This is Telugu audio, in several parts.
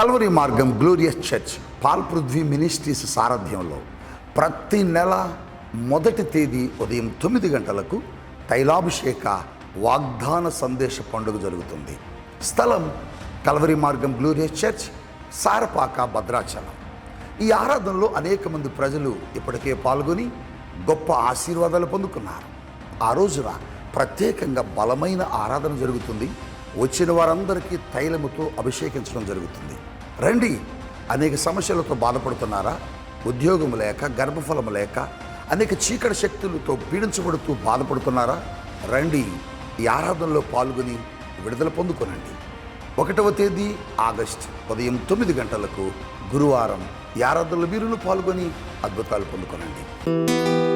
కల్వరి మార్గం గ్లోరియస్ చర్చ్ పాల్పృథ్వీ మినిస్ట్రీస్ సారథ్యంలో ప్రతి నెల మొదటి తేదీ ఉదయం తొమ్మిది గంటలకు తైలాభిషేక వాగ్దాన సందేశ పండుగ జరుగుతుంది. స్థలం కల్వరి మార్గం గ్లోరియస్ చర్చ్ సారపాక భద్రాచలం. ఈ ఆరాధనలో అనేక మంది ప్రజలు ఇప్పటికే పాల్గొని గొప్ప ఆశీర్వాదాలు పొందుకున్నారు. ఆ రోజున ప్రత్యేకంగా బలమైన ఆరాధన జరుగుతుంది. వచ్చిన వారందరికీ తైలముతో అభిషేకించడం జరుగుతుంది. రండి. అనేక సమస్యలతో బాధపడుతున్నారా? ఉద్యోగం లేక గర్భఫలం లేక అనేక చీకటి శక్తులతో పీడించబడుతూ బాధపడుతున్నారా? రండి. ఈ ఆరాధనలో పాల్గొని విడుదల పొందుకోనండి. ఒకటవ తేదీ ఆగస్ట్ ఉదయం తొమ్మిది గంటలకు గురువారం ఈ ఆరాధనలో మీరును పాల్గొని అద్భుతాలు పొందుకొనండి.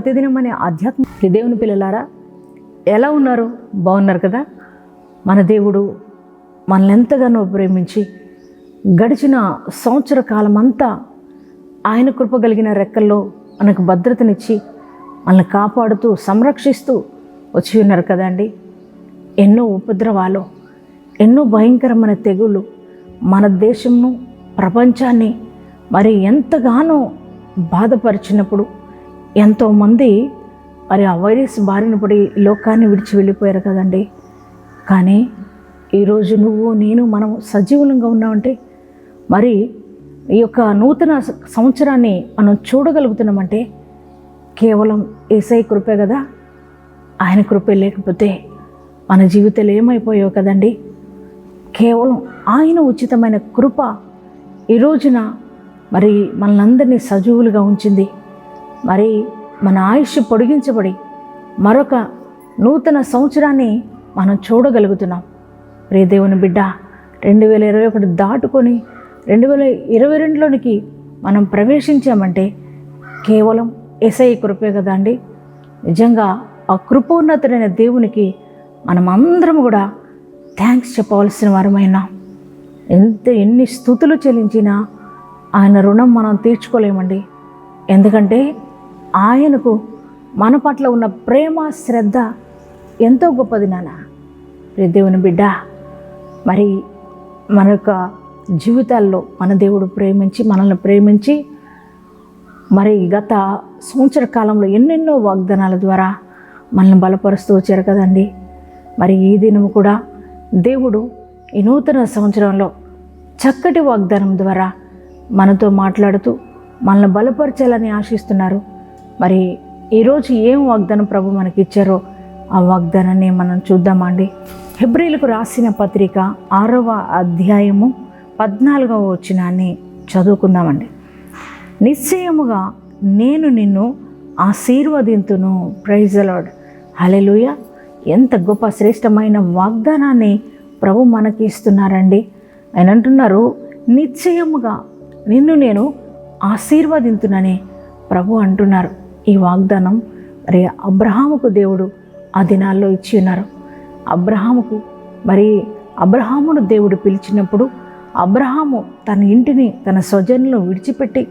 ప్రతిదినం అనే ఆధ్యాత్మ దేవుని పిల్లలారా ఎలా ఉన్నారు? బాగున్నారు కదా? మన దేవుడు మనల్ని ఎంతగానో ప్రేమించి గడిచిన సంవత్సర కాలం అంతా ఆయన కృప కలిగిన రెక్కల్లో మనకు భద్రతనిచ్చి మనల్ని కాపాడుతూ సంరక్షిస్తూ వచ్చి ఉన్నారు కదండి ఎన్నో ఉపద్రవాలు ఎన్నో భయంకరమైన తెగుళ్ళు మన దేశంను ప్రపంచాన్ని మరి ఎంతగానో బాధపరిచినప్పుడు ఎంతోమంది మరి ఆ వైరస్ బారిన పడి లోకాన్ని విడిచి వెళ్ళిపోయారు కదండి. కానీ ఈరోజు నువ్వు నేను మనం సజీవులంగా ఉన్నామంటే మరి ఈ యొక్క నూతన సంవత్సరాన్ని మనం చూడగలుగుతున్నామంటే కేవలం ఏసై కృపే కదా. ఆయన కృపే లేకపోతే మన జీవితాలు ఏమైపోయావు కదండి. కేవలం ఆయన ఉచితమైన కృప ఈ రోజున మరి మనలందరినీ సజీవులుగా ఉంచింది. మరి మన ఆయుష్ పొడిగించబడి మరొక నూతన సంవత్సరాన్ని మనం చూడగలుగుతున్నాం. ప్రియ దేవుని బిడ్డ రెండు వేల ఇరవై ఒకటి దాటుకొని రెండు వేల ఇరవై రెండులోనికి మనం ప్రవేశించామంటే కేవలం ఎస్ఐ కృపే కదా అండి. నిజంగా ఆ కృపోన్నతుడైన దేవునికి మనం అందరం కూడా థ్యాంక్స్ చెప్పవలసిన వారమైనా. ఎంత ఎన్ని స్థుతులు చెల్లించినా ఆయన రుణం మనం తీర్చుకోలేమండి. ఎందుకంటే ఆయనకు మన పట్ల ఉన్న ప్రేమ శ్రద్ధ ఎంతో గొప్పది నాన్న దేవుని బిడ్డ మరి మన యొక్క జీవితాల్లో మన దేవుడు ప్రేమించి మనల్ని ప్రేమించి మరి గత సంవత్సర కాలంలో ఎన్నెన్నో వాగ్దానాల ద్వారా మనల్ని బలపరుస్తూ వచ్చారు కదండి. మరి ఈ దినము కూడా దేవుడు ఈ నూతన సంవత్సరంలో చక్కటి వాగ్దానం ద్వారా మనతో మాట్లాడుతూ మనల్ని బలపరచాలని ఆశిస్తున్నారు. మరి ఈరోజు ఏం వాగ్దానం ప్రభు మనకి ఇచ్చారో ఆ వాగ్దానాన్ని మనం చూద్దామండి హెబ్రిలకు రాసిన పత్రిక ఆరవ అధ్యాయము పద్నాలుగవ వచనాన్ని చదువుకుందామండి. నిశ్చయముగా నేను నిన్ను ఆశీర్వదింతును ప్రైజలాడ్ హలెలుయ ఎంత గొప్ప శ్రేష్టమైన వాగ్దానాన్ని ప్రభు మనకి ఇస్తున్నారండి ఆయన అంటున్నారు నిశ్చయముగా నిన్ను నేను ఆశీర్వదింతునని ప్రభు అంటున్నారు. ఈ వాగ్దానం మరి అబ్రహాముకు దేవుడు ఆ దినాల్లో ఇచ్చి ఉన్నారు. అబ్రహాముకు మరి అబ్రహామును దేవుడు పిలిచినప్పుడు అబ్రహాము తన ఇంటిని తన స్వజనులను విడిచిపెట్టి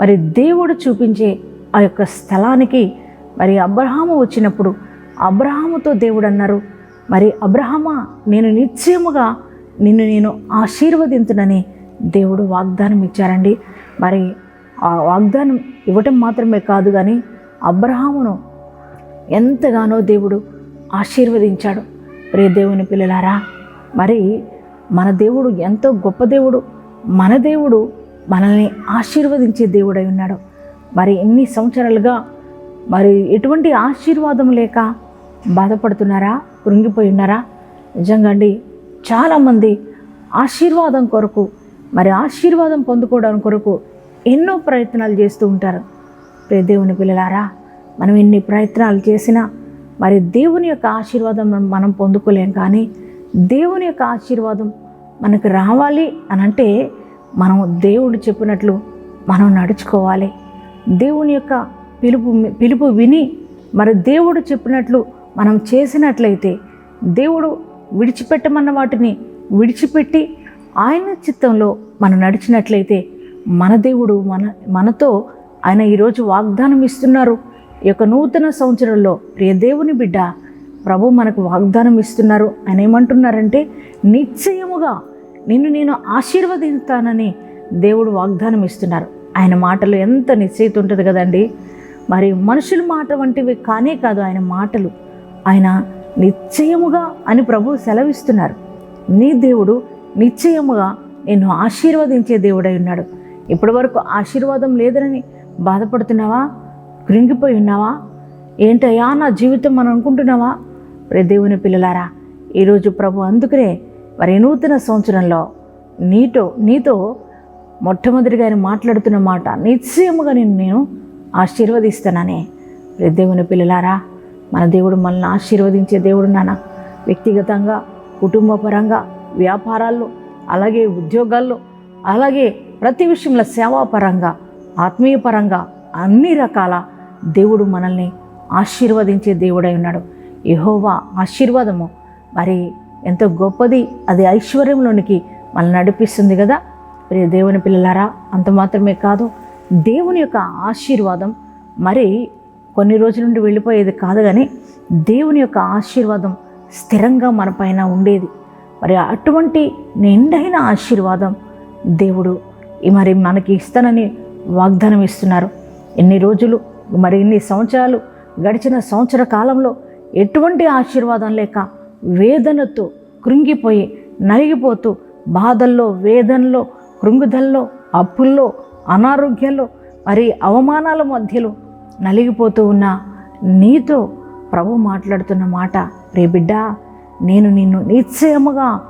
మరి దేవుడు చూపించే ఆ యొక్క స్థలానికి మరి అబ్రహాము వచ్చినప్పుడు అబ్రహాముతో దేవుడు అన్నారు మరి అబ్రహమా నేను నిశ్చయముగా నిన్ను నేను ఆశీర్వదింతునని దేవుడు వాగ్దానం ఇచ్చారండి. మరి ఆ వాగ్దానం ఇవ్వటం మాత్రమే కాదు కానీ అబ్రహామును ఎంతగానో దేవుడు ఆశీర్వదించాడు. ప్రే దేవుని పిల్లలారా మరి మన దేవుడు ఎంతో గొప్ప దేవుడు మన దేవుడు మనల్ని ఆశీర్వదించే దేవుడై ఉన్నాడు. మరి ఎన్ని సంవత్సరాలుగా మరి ఎటువంటి ఆశీర్వాదం లేక బాధపడుతున్నారా కృంగిపోయి ఉన్నారా? నిజంగా అండి చాలామంది ఆశీర్వాదం కొరకు మరి ఆశీర్వాదం పొందుకోవడం కొరకు ఎన్నో ప్రయత్నాలు చేస్తూ ఉంటారు. ప్రియ దేవుని పిల్లలారా మనం ఎన్ని ప్రయత్నాలు చేసినా మరి దేవుని యొక్క ఆశీర్వాదం మనం- మనం పొందుకోలేం కానీ దేవుని యొక్క ఆశీర్వాదం మనకు రావాలి అని అంటే మనం దేవుడు చెప్పినట్లు మనం నడుచుకోవాలి. దేవుని యొక్క పిలుపు పిలుపు విని మరి దేవుడు చెప్పినట్లు మనం చేసినట్లయితే దేవుడు విడిచిపెట్టమన్న వాటిని విడిచిపెట్టి ఆయన చిత్తంలో మనం నడిచినట్లయితే మన దేవుడు మన మనతో ఆయన ఈరోజు వాగ్దానం ఇస్తున్నారు. ఈ యొక్క నూతన సంవత్సరంలో ప్రియ దేవుని బిడ్డ ప్రభు మనకు వాగ్దానం ఇస్తున్నారు. ఆయన ఏమంటున్నారంటే నిశ్చయముగా నిన్ను నేను ఆశీర్వదిస్తానని దేవుడు వాగ్దానం ఇస్తున్నారు. ఆయన మాటలు ఎంత నిశ్చయిత ఉంటుంది కదండి. మరి మనుషుల మాట వంటివి కానే కాదు ఆయన మాటలు. ఆయన నిశ్చయముగా అని ప్రభు సెలవిస్తున్నారు. నీ దేవుడు నిశ్చయముగా నిన్ను ఆశీర్వదించే దేవుడై ఉన్నాడు. ఇప్పటి వరకు ఆశీర్వాదం లేదని బాధపడుతున్నావా? కృంగిపోయి ఉన్నావా? ఏంటయ్యా నా జీవితం మనం అనుకుంటున్నావా? ప్రే దేవుని పిల్లలారా ఈరోజు ప్రభు అందుకనే మరి నూతన సంవత్సరంలో నీతో నీతో మొట్టమొదటిగా ఆయన మాట్లాడుతున్న మాట నిశ్చయముగా నేను నేను ఆశీర్వదిస్తానని. దేవుని పిల్లలారా మన దేవుడు మనల్ని ఆశీర్వదించే దేవుడు నాన్న. వ్యక్తిగతంగా కుటుంబపరంగా వ్యాపారాల్లో అలాగే ఉద్యోగాల్లో అలాగే ప్రతి విషయంలో సేవాపరంగా ఆత్మీయపరంగా అన్ని రకాల దేవుడు మనల్ని ఆశీర్వదించే దేవుడై ఉన్నాడు. యహోవా ఆశీర్వాదము. మరి ఎంతో గొప్పది అది ఐశ్వర్యంలోనికి మనల్ని నడిపిస్తుంది కదా. ప్రియ దేవుని పిల్లలారా అంత మాత్రమే కాదు దేవుని యొక్క ఆశీర్వాదం మరి కొన్ని రోజుల నుండి వెళ్ళిపోయేది కాదు కానీ దేవుని యొక్క ఆశీర్వాదం స్థిరంగా మన పైన ఉండేది. మరి అటువంటి నిండైన ఆశీర్వాదం దేవుడు ఈ మరి మనకి ఇస్తానని వాగ్దానం ఇస్తున్నారు. ఎన్ని రోజులు మరి ఇన్ని సంవత్సరాలు గడిచిన సంవత్సర కాలంలో ఎటువంటి ఆశీర్వాదం లేక వేదనతో కృంగిపోయి నలిగిపోతూ బాధల్లో వేదనలో కృంగుదల్లో అప్పుల్లో అనారోగ్యంలో మరి అవమానాల మధ్యలో నలిగిపోతూ ఉన్న నీతో ప్రభు మాట్లాడుతున్న మాట రే బిడ్డ నేను నిన్ను నిశ్చయముగా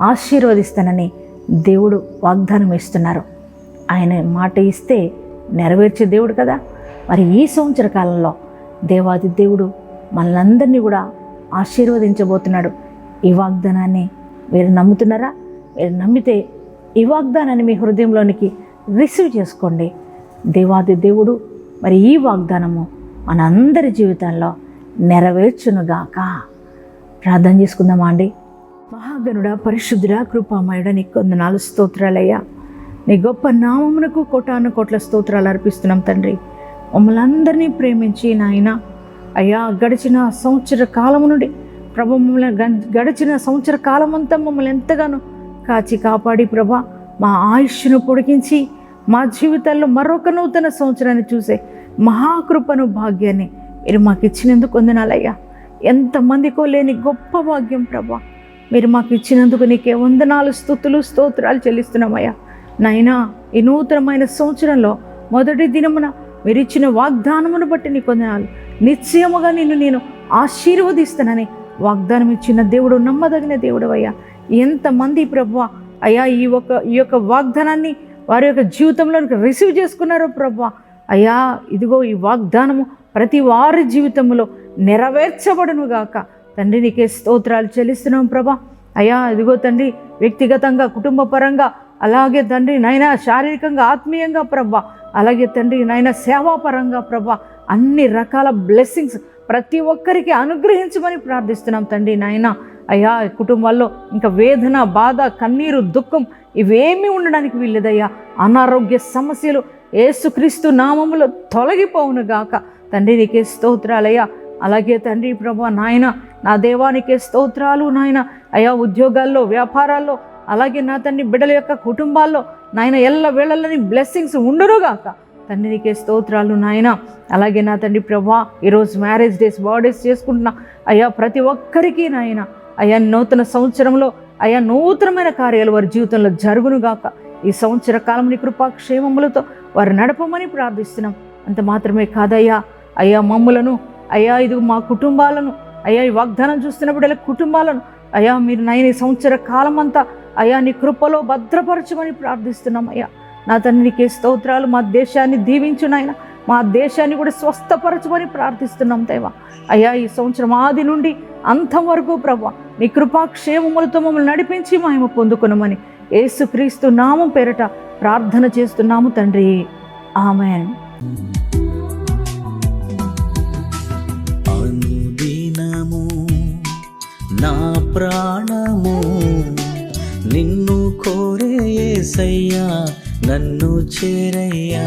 ఆశీర్వదిస్తానని దేవుడు వాగ్దానం ఇస్తున్నారు. ఆయన మాట ఇస్తే నెరవేర్చే దేవుడు కదా? మరి ఈ సంవత్సర కాలంలో దేవాది దేవుడు మనలందరినీ కూడా ఆశీర్వదించబోతున్నాడు. ఈ వాగ్దానాన్ని మీరు నమ్ముతున్నారా? మీరు నమ్మితే ఈ వాగ్దానాన్ని మీ హృదయంలోనికి రిసీవ్ చేసుకోండి. దేవాది దేవుడు మరి ఈ వాగ్దానము మనందరి జీవితంలో నెరవేర్చునుగాక. ప్రార్థన చేసుకుందామా అండి? మహాగనుడ పరిశుద్ధుడ కృపామయుడ నీకు వందనాలు స్తోత్రాలయ్యా. నీ గొప్ప నామమునకు కోటాను కోట్ల స్తోత్రాలు అర్పిస్తున్నాం తండ్రి. మమ్మల్ని అందరినీ ప్రేమించి నాయన అయ్యా గడిచిన సంవత్సర కాలము నుండి ప్రభు మమ్మల్ని గడిచిన సంవత్సర కాలం అంతా మమ్మల్ని ఎంతగానో కాచి కాపాడి ప్రభ మా ఆయుష్ను పొడిగించి మా జీవితాల్లో మరొక నూతన సంవత్సరాన్ని చూసే మహాకృపను భాగ్యాన్ని మీరు మాకు ఇచ్చినందుకు వందనాలయ్యా. ఎంతమందికో లేని గొప్ప భాగ్యం ప్రభా మీరు మాకు ఇచ్చినందుకు నీకే వందనాలు స్థుతులు స్తోత్రాలు చెల్లిస్తున్నామయ్యా. నాయనా ఈ నూతనమైన సంవత్సరంలో మొదటి దినమున మీరు ఇచ్చిన వాగ్దానమును బట్టి నీ కొందనాలు. నిశ్చయముగా నిన్ను నేను ఆశీర్వదిస్తానని వాగ్దానం ఇచ్చిన దేవుడు నమ్మదగిన దేవుడు అయ్యా ఎంతమంది ప్రభు అయ్యా ఈ యొక్క ఈ యొక్క వాగ్దానాన్ని వారి యొక్క జీవితంలో రిసీవ్ చేసుకున్నారో ప్రభు అయ్యా ఇదిగో ఈ వాగ్దానము ప్రతి వారి జీవితంలో నెరవేర్చబడును గాక. తండ్రి నీకే స్తోత్రాలు చెల్లిస్తున్నాం ప్రభా. అయ్యా ఇదిగో తండ్రి వ్యక్తిగతంగా కుటుంబ పరంగా అలాగే తండ్రి నైనా శారీరకంగా ఆత్మీయంగా ప్రభా అలాగే తండ్రి నైనా సేవాపరంగా ప్రభా అన్ని రకాల బ్లెస్సింగ్స్ ప్రతి ఒక్కరికి అనుగ్రహించమని ప్రార్థిస్తున్నాం తండ్రి నాయన. అయ్యా కుటుంబాల్లో ఇంకా వేదన బాధ కన్నీరు దుఃఖం ఇవేమీ ఉండడానికి వీల్లేదయ్యా. అనారోగ్య సమస్యలు ఏసుక్రీస్తు నామములో తొలగిపోవును గాక. తండ్రి నీకే స్తోత్రాలయ్యా. అలాగే తండ్రి ప్రభా నాయన నా దేవానికే స్తోత్రాలు నాయన. అయా ఉద్యోగాల్లో వ్యాపారాల్లో అలాగే నా తండ్రి బిడ్డల యొక్క కుటుంబాల్లో నాయన ఎల్ల వేళలని బ్లెస్సింగ్స్ ఉండరుగాక తండ్రి నీకే స్తోత్రాలు నాయన. అలాగే నా తండ్రి ప్రభా ఈరోజు మ్యారేజ్ డేస్ బర్త్డేస్ చేసుకుంటున్నా అయ్యా ప్రతి ఒక్కరికి నాయన. అయ్యా నూతన సంవత్సరంలో అయ్యా నూతనమైన కార్యాలు వారి జీవితంలో జరుగునుగాక ఈ సంవత్సర కాలం నీ కృపాక్షేమములతో వారు నడపమని ప్రార్థిస్తున్నాం. అంత మాత్రమే కాదయ్యా. అయ్యా మమ్ములను అయ్యా ఇది మా కుటుంబాలను అయ్యా ఈ వాగ్దానం చూస్తున్న బిడ్డల కుటుంబాలను అయ్యా మీరు నైన్ ఈ సంవత్సర కాలం అంతా అయ్యా నీ కృపలో భద్రపరచమని ప్రార్థిస్తున్నాం అయ్యా. నా తండ్రి నీకే స్తోత్రాలు మా దేశాన్ని దీవించునైనా మా దేశాన్ని కూడా స్వస్థపరచమని ప్రార్థిస్తున్నాం దేవా. అయ్యా ఈ సంవత్సరం ఆది నుండి అంతం వరకు ప్రభు నీ కృపాక్షేమములతో మమ్మల్ని నడిపించి మేము పొందుకున్నామని ఏసుక్రీస్తు నామం పేరట ప్రార్థన చేస్తున్నాము తండ్రి. ఆమెన్. నా ప్రాణ నిన్ను నన్ను చేరయ్యా.